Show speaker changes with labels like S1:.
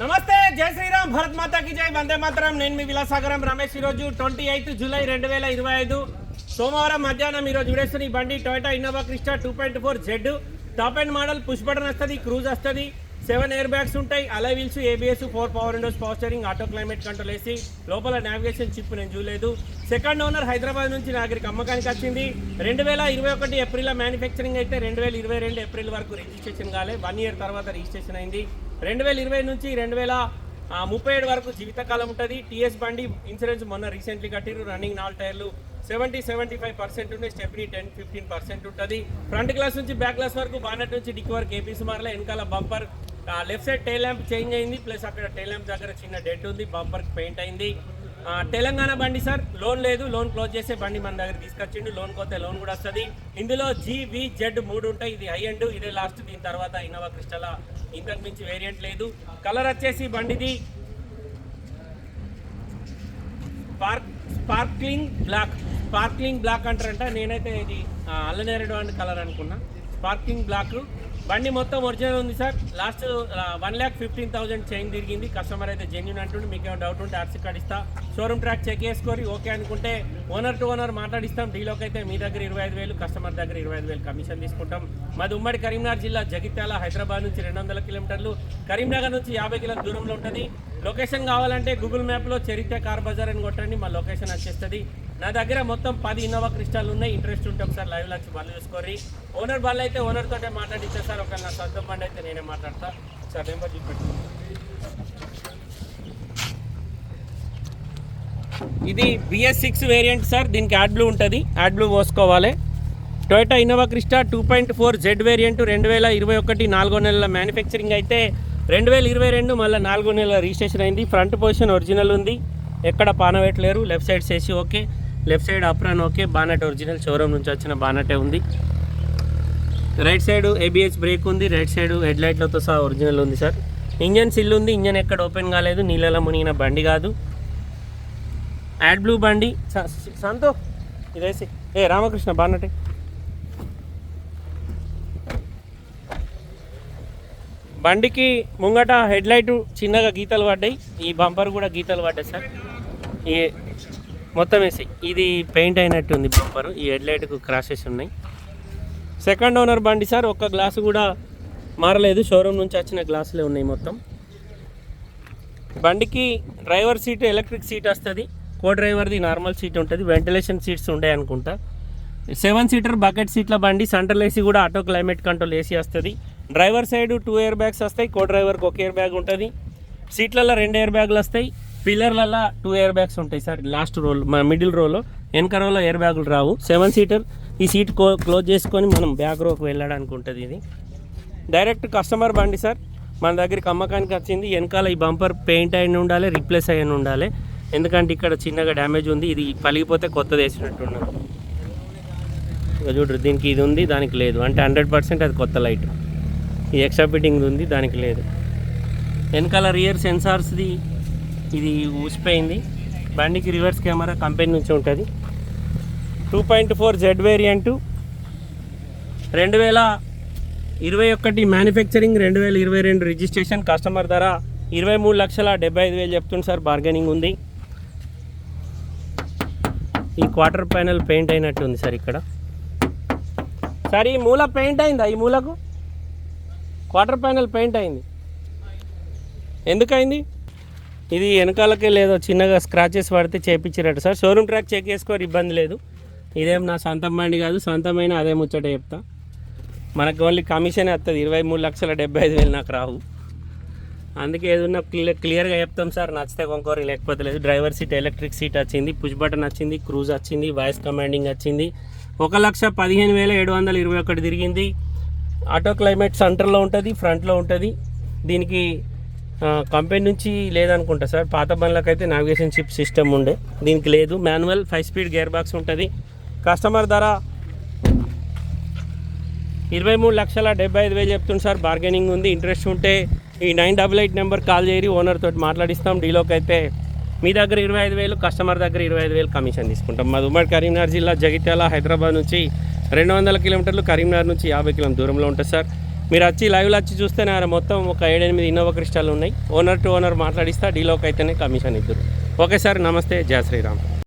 S1: నమస్తే జై శ్రీరామ్ భరత్ మాతాకి జై వందే మాతరం. నేను మీ విలాసాగరం రమేష్. ఈరోజు ట్వంటీ ఎయిత్ జూలై రెండు వేల ఇరవై ఐదు సోమవారం మధ్యాహ్నం ఈరోజు విడేస్తున్న ఈ బండి. Toyota Innova Crysta two point four Z. Top and model push button వస్తుంది క్రూజ్ వస్తుంది. సెవెన్ ఎయిర్ బ్యాగ్స్ ఉంటాయి. Alloy wheels ABS four power windows power auto climate control వేసి లోపల నావిగేషన్ చిప్ నేను చూడలేదు. సెకండ్ ఓనర్ హైదరాబాద్ నుంచి నాగరికి అమ్మకానికి వచ్చింది. రెండు వేల ఇరవై ఒకటి ఏప్రిల్ మ్యానుఫ్యాక్చరింగ్ అయితే రెండు వేల ఇరవై రెండు ఏప్రిల్ వరకు రిజిస్ట్రేషన్ కాలే. వన్ ఇయర్ తర్వాత రిజిస్ట్రేషన్ అయింది. రెండు వేల ఇరవై నుంచి రెండు వేల ముప్పై ఏడు వరకు జీవితకాలం ఉంటుంది. టీఎస్ బండి ఇన్సూరెన్స్ మొన్న రీసెంట్లీ కట్టిరు రన్నింగ్ నాలుగు టైర్లు. సెవెంటీ సెవెంటీ ఫైవ్ పర్సెంట్ ఉండే స్టెప్నీ టెన్ ఫిఫ్టీన్ పర్సెంట్ ఉంటుంది. ఫ్రంట్ గ్లాస్ నుంచి బ్యాక్ గ్లాస్ వరకు బానెట్ నుంచి డిక్ వరకు ఏపీసీ మార్లే వెనకాల bumper left side tail lamp change అయింది ప్లస్ అక్కడ టైల్ ల్యాంప్ దగ్గర చిన్న డెడ్ ఉంది బంపర్కి పెయింట్ అయింది. తెలంగాణ బండి సార్ లోన్ లేదు లోన్ క్లోజ్ చేసే బండి మన దగ్గర తీసుకొచ్చిండు లోన్ కొత్త లోన్ కూడా వస్తుంది. ఇందులో జీవిజెడ్ మూడు ఉంటాయి ఇది హై అండ్ ఇదే లాస్ట్ దీని తర్వాత ఇన్నోవా క్రిస్టలా ఇంతకు మించి వేరియంట్ లేదు. కలర్ వచ్చేసి బండిది. Spark sparkling black sparkling black అంటారంట. నేనైతే ఇది అల్లనేరడు అండ్ కలర్ అనుకున్నా. స్పార్క్లింగ్ బ్లాక్ బండి మొత్తం ఒరిజినల్ ఉంది sir. Last one lakh fifteen thousand chain తిరిగింది. కస్టమర్ అయితే జెన్యున్ అంటుండే. మీకు ఏమైనా డౌట్ ఉంటే ఆర్సీ కార్డ్ ఇస్తా. షోరూమ్ ట్రాక్ చెక్ చేసుకొని ఓకే అనుకుంటే ఓనర్ టు ఓనర్ మాట్లాడిస్తాం. డీలోకి అయితే మీ దగ్గర ఇరవై ఐదు వేలు కస్టమర్ దగ్గర ఇరవై ఐదు వేలు కమిషన్ తీసుకుంటాం. మాది ఉమ్మడి కరీంనగర్ జిల్లా జగిత్యాల హైదరాబాద్ నుంచి రెండు వందల కిలోమీటర్లు. కరీంనగర్ నుంచి యాభై కిలోల దూరంలో ఉంటుంది. లొకేషన్ కావాలంటే గూగుల్ మ్యాప్లో చరిత్ర కార్ బజార్ అని కొట్టండి. మా లొకేషన్ వచ్చేస్తుంది. నా దగ్గర మొత్తం పది ఇన్నోవా క్రిస్టాలు ఉన్నాయి. ఇంట్రెస్ట్ ఉంటే ఒకసారి లైవ్ వచ్చి బండ్లు చూసుకోరి ఓనర్ బండ్లు అయితే ఓనర్ తోటే మాట్లాడిచ్చా సార్. ఒక నా సొంత బండి అయితే నేనే మాట్లాడతా. సార్ నెంబర్ చూపెట్టు. ఇది బిఎస్ సిక్స్ వేరియంట్ సార్ దీనికి యాడ్ బ్లూ ఉంటుంది. యాడ్ బ్లూ పోసుకోవాలి. Toyota Innova Crysta two point four Z variant రెండు వేల ఇరవై ఒకటి నాలుగో నెలల మ్యానుఫ్యాక్చరింగ్ అయితే రెండు వేల ఇరవై రెండు మళ్ళీ నాలుగో నెలల రిజిస్ట్రేషన్ అయింది. ఫ్రంట్ పొజిషన్ ఒరిజినల్ ఉంది. ఎక్కడ పానవేట్లేరు. లెఫ్ట్ సైడ్ చేసి okay. Left side apron okay. Bonnet original showroom నుంచి వచ్చిన బానటే ఉంది. రైట్ సైడ్ ఏబిఎస్ బ్రేక్ ఉంది. రైట్ సైడ్ హెడ్ లైట్లతో సహా ఒరిజినల్ ఉంది సార్. ఇంజన్ సిల్ ఉంది. ఇంజన్ ఎక్కడ ఓపెన్ కాలేదు. నీళ్ళలో మునిగిన బండి కాదు. యాడ్ బ్లూ బండి. స- సంతో ఇదేసి ఏ రామకృష్ణ బాన్నటే బండికి ముంగట హెడ్ లైట్ చిన్నగా గీతలు పడ్డాయి. ఈ బంపర్ కూడా గీతలు పడ్డాయి సార్. ఈ మొత్తం వేసి. ఇది పెయింట్ అయినట్టు ఉంది బంపర్ ఈ హెడ్లైట్కు క్రాషెస్ ఉన్నాయి. సెకండ్ ఓనర్ బండి సార్ ఒక్క గ్లాసు కూడా మారలేదు. షోరూమ్ నుంచి వచ్చిన గ్లాసులే ఉన్నాయి మొత్తం. బండికి డ్రైవర్ సీట్ ఎలక్ట్రిక్ సీట్ వస్తుంది. కో డ్రైవర్ది నార్మల్ సీట్ ఉంటుంది. వెంటిలేషన్ సీట్స్ ఉంటాయి అనుకుంటా. సెవెన్ సీటర్ బకెట్ సీట్ల బండి సెంట్రల్ ఏసీ కూడా ఆటో క్లైమేట్ కంట్రోల్ ఏసీ వస్తుంది. Driver side two air bags వస్తాయి. కో డ్రైవర్కి ఒక ఇయర్ బ్యాగ్ ఉంటుంది. సీట్లలో రెండు ఇయర్ బ్యాగులు వస్తాయి. పిల్లర్లలో టూ ఎయిర్ బ్యాగ్స్ ఉంటాయి సార్ లాస్ట్ రోల్ మా మిడిల్ రోలో వెనక రోలో ఎయిర్ బ్యాగులు రావు. సెవెన్ సీటర్ ఈ సీట్ క్లోజ్ చేసుకొని మనం బ్యాక్ రోకి వెళ్ళడానికి ఉంటుంది ఇది. డైరెక్ట్ కస్టమర్ బండి సార్ మన దగ్గరికి అమ్మకానికి వచ్చింది. వెనకాల ఈ బంపర్ పెయింట్ అయిన ఉండాలి రీప్లేస్ అయిన ఉండాలి. ఎందుకంటే ఇక్కడ చిన్నగా డ్యామేజ్ ఉంది ఇది పలిగిపోతే కొత్తది వేసినట్టు ఇక చూడరు దీనికి ఇది ఉంది దానికి లేదు. అంటే హండ్రెడ్ పర్సెంట్ అది కొత్త లైట్ ఈ ఎక్స్ట్రా ఫిట్టింగ్ ఉంది దానికి లేదు. వెనకాల రియర్ సెన్సార్స్ది ఇది ఊసిపోయింది. బండికి రివర్స్ కెమెరా కంపెనీ నుంచి ఉంటుంది. Two point four Z variant రెండు వేల ఇరవై ఒకటి మ్యానుఫ్యాక్చరింగ్ రెండు వేల ఇరవై రెండు రిజిస్ట్రేషన్ కస్టమర్ ధర ఇరవై మూడు లక్షల డెబ్బై ఐదు వేలు చెప్తుంది సార్. బార్గెనింగ్ ఉంది. ఈ క్వార్టర్ ప్యానల్ పెయింట్ అయినట్టు ఉంది సార్ ఇక్కడ. సార్ ఈ మూల పెయింట్ అయిందా? ఈ మూలకు? క్వార్టర్ ప్యానల్ పెయింట్ అయింది. ఎందుకైంది ఇది వెనకాలకే లేదో చిన్నగా స్క్రాచెస్ పడితే చేయించారట సార్ షోరూమ్ ట్రాక్ చెక్ చేసుకోరు ఇబ్బంది లేదు. ఇదేం నా సొంతం బండి కాదు సొంతమైన అదే ముచ్చట చెప్తా. మనకు ఓన్లీ కమిషన్ వస్తుంది ఇరవై మూడు లక్షల డెబ్బై ఐదు వేలు నాకు రావు. అందుకే ఏదన్నా క్లియర్ క్లియర్గా చెప్తాం సార్ నచ్చితే కొంకోరు లేకపోతే లేదు. డ్రైవర్ సీట్ ఎలక్ట్రిక్ సీట్ వచ్చింది పుష్ బటన్ వచ్చింది క్రూజ్ వచ్చింది వాయిస్ కమాండింగ్ వచ్చింది. ఒక లక్ష పదిహేను వేల ఏడు వందల ఇరవై ఒకటి తిరిగింది. ఆటో క్లైమేట్ సెంటర్లో ఉంటుంది ఫ్రంట్లో ఉంటుంది. దీనికి కంపెనీ నుంచి లేదనుకుంటా సార్. పాత బండ్లకైతే నావిగేషన్ చిప్ సిస్టమ్ ఉండే. దీనికి లేదు. Manual five speed gear box ఉంటుంది. కస్టమర్ ధర ఇరవై మూడు లక్షల డెబ్బై ఐదు వేలు చెప్తుంది సార్. బార్గెనింగ్ ఉంది. ఇంట్రెస్ట్ ఉంటే ఈ nine double eight number call చేయరి. Owner తోటి మాట్లాడిస్తాం. డీలోకి అయితే మీ దగ్గర ఇరవై ఐదు వేలు కస్టమర్ దగ్గర ఇరవై ఐదు వేలు కమిషన్ తీసుకుంటాం. మాది ఉమ్మడి కరీంనగర్ జిల్లా జగిత్యాల హైదరాబాద్ నుంచి రెండు వందల కిలోమీటర్లు కరీంనగర్ నుంచి యాభై కిలోమీటర్ దూరంలో ఉంటుంది సార్. మీరు వచ్చి లైవ్లో వచ్చి చూస్తే నా మొత్తం ఒక ఏడెనిమిది ఇన్నోవా క్రిస్టాలు ఉన్నాయి. ఓనర్ టు ఓనర్ మాట్లాడిస్తా డీలోకి అయితేనే కమిషన్ ఇద్దరు. ఓకే సార్ నమస్తే. జయ శ్రీరామ్.